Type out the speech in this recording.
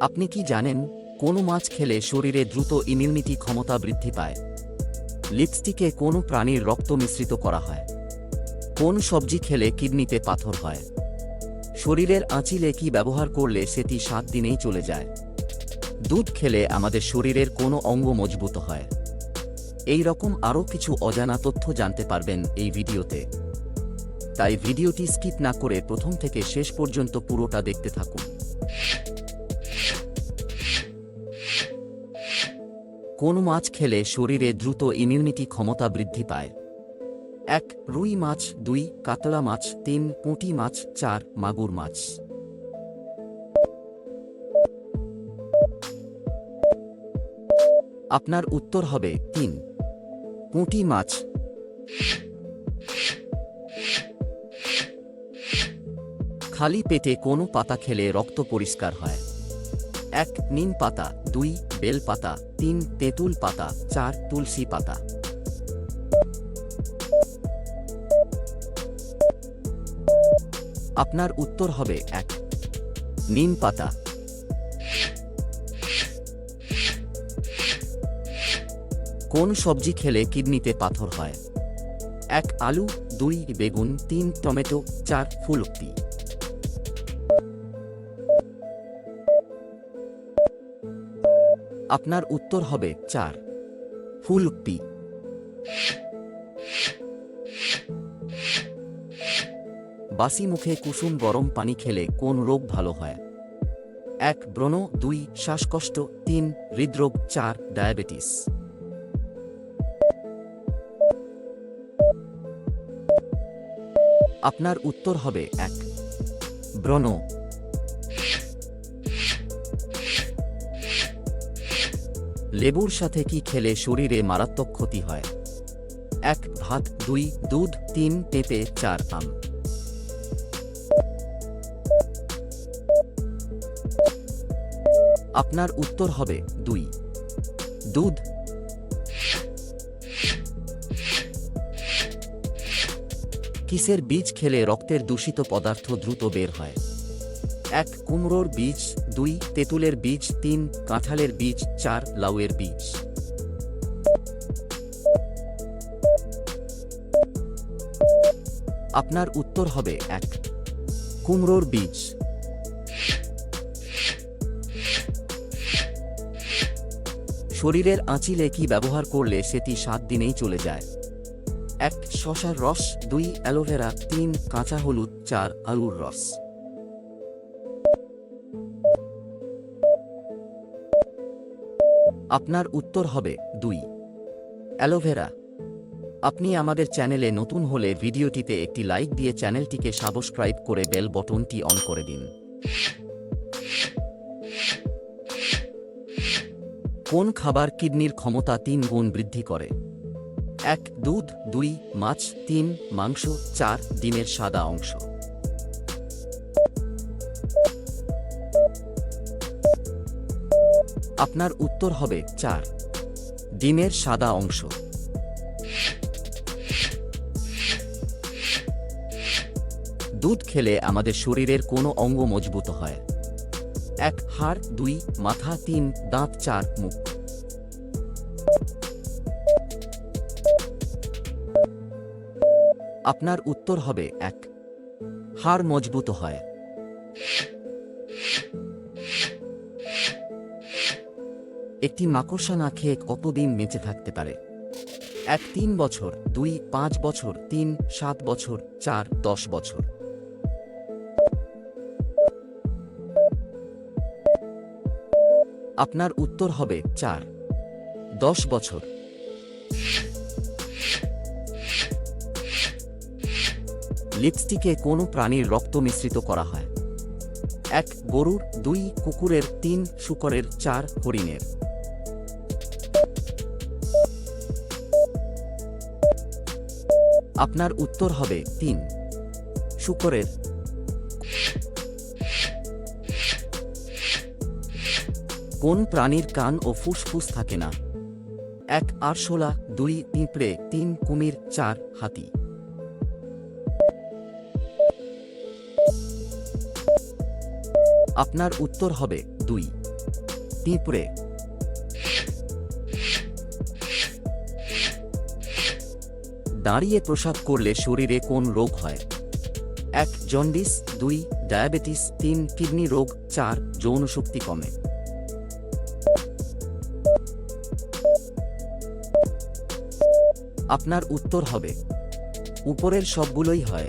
আপনি কি জানেন, কোন মাছ খেলে শরীরে দ্রুত ইমিউনিটি ক্ষমতা বৃদ্ধি পায়। লিপস্টিকে কোন প্রাণীর রক্ত মিশ্রিত করা হয়। কোন সবজি খেলে কিডনিতে পাথর হয়। শরীরের আঁচিলে কি ব্যবহার করলে সেটি সাত দিনেই চলে যায়। দুধ খেলে আমাদের শরীরের কোনো অঙ্গ মজবুত হয়। এই রকম আরও কিছু অজানা তথ্য জানতে পারবেন এই ভিডিওতে। তাই ভিডিওটি স্কিপ না করে প্রথম থেকে শেষ পর্যন্ত পুরোটা দেখতে থাকুন। কোন মাছ খেলে শরীরে দ্রুত ইমিউনিটি ক্ষমতা বৃদ্ধি পায়? এক, রুই মাছ, দুই, কাতলা মাছ, তিন, পুঁটি মাছ, চার, মাগুর মাছ। আপনার উত্তর হবে তিন। পুঁটি মাছ। খালি পেটে কোনো পাতা খেলে রক্ত পরিষ্কার হয়। এক, নিম পাতা, দুই, বেল পাতা, তিন, তেঁতুল পাতা, চার, তুলসী পাতা। আপনার উত্তর হবে এক, নিম পাতা। কোন সবজি খেলে কিডনিতে পাথর হয়? এক, আলু, দুই, বেগুন, তিন, টমেটো, চার, ফুলকপি। আপনার উত্তর হবে চার। ফুলকপি বাসি মুখে কুসুম গরম পানি খেলে কোন রোগ ভালো হয়? এক, ব্রণ। দুই, শ্বাসকষ্ট। তিন, হৃদরোগ। চার, ডায়াবেটিস। আপনার উত্তর হবে এক। ব্রণ। লেবুর সাথে কি খেলে শরীরে মারাত্মক ক্ষতি হয়? এক ভাত দুই, দুধ, তিন, পেঁপে, চার, আম। আপনার উত্তর হবে দুই। দুধ। কিসের বীজ খেলে রক্তের দূষিত পদার্থ দ্রুত বের হয়? এক কুমড়োর বীজ দুই, তেঁতুলের বীজ, তিন, কাঁঠালের বীজ, চার, লাউয়ের বীজ। আপনার উত্তর হবে এক। কুমড়োর বীজ। শরীরের আঁচিলে কি ব্যবহার করলে সেটি সাত দিনেই চলে যায়? এক, শশার রস। দুই, অ্যালোভেরা। তিন, কাঁচা হলুদ। চার, আলুর রস। আপনার উত্তর হবে দুই। অ্যালোভেরা আপনি আমাদের চ্যানেলে নতুন হলে ভিডিওটিতে একটি লাইক দিয়ে চ্যানেলটিকে সাবস্ক্রাইব করে বেল বটনটি অন করে দিন। কোন খাবার কিডনির ক্ষমতা তিন গুণ বৃদ্ধি করে? এক, দুধ, দুই, মাছ, তিন, মাংস, চার, ডিমের সাদা অংশ। আপনার উত্তর হবে চার। ডিমের সাদা অংশ। দুধ খেলে আমাদের শরীরের কোনো অঙ্গ মজবুত হয়। এক হাড়, দুই, মাথা, তিন, দাঁত, চার, মুখ। আপনার উত্তর হবে এক। হাড় মজবুত হয়। একটি মাকড়সা না খেয়ে কতদিন বেঁচে থাকতে পারে? এক তিন বছর, দুই পাঁচ বছর, তিন সাত বছর, চার দশ বছর। আপনার উত্তর হবে চার, দশ বছর। লিপস্টিকে কোনো প্রাণীর রক্ত মিশ্রিত করা হয়। এক গরুর, দুই কুকুরের, তিন শুকরের, চার হরিণের। আপনার উত্তর হবে তিন। শুকরের। কোন প্রাণীর কান ও ফুসফুস থাকে না? এক আরশোলা, দুই পিঁপড়ে, তিন কুমির, চার হাতি। আপনার উত্তর হবে দুই। পিঁপড়ে। দাঁড়িয়ে প্রসাব করলে শরীরে কোন রোগ হয়? এক, জন্ডিস, দুই, ডায়াবেটিস, তিন, কিডনি রোগ, চার যৌনশক্তি কমে। আপনার উত্তর হবে। উপরের সবগুলোই হয়।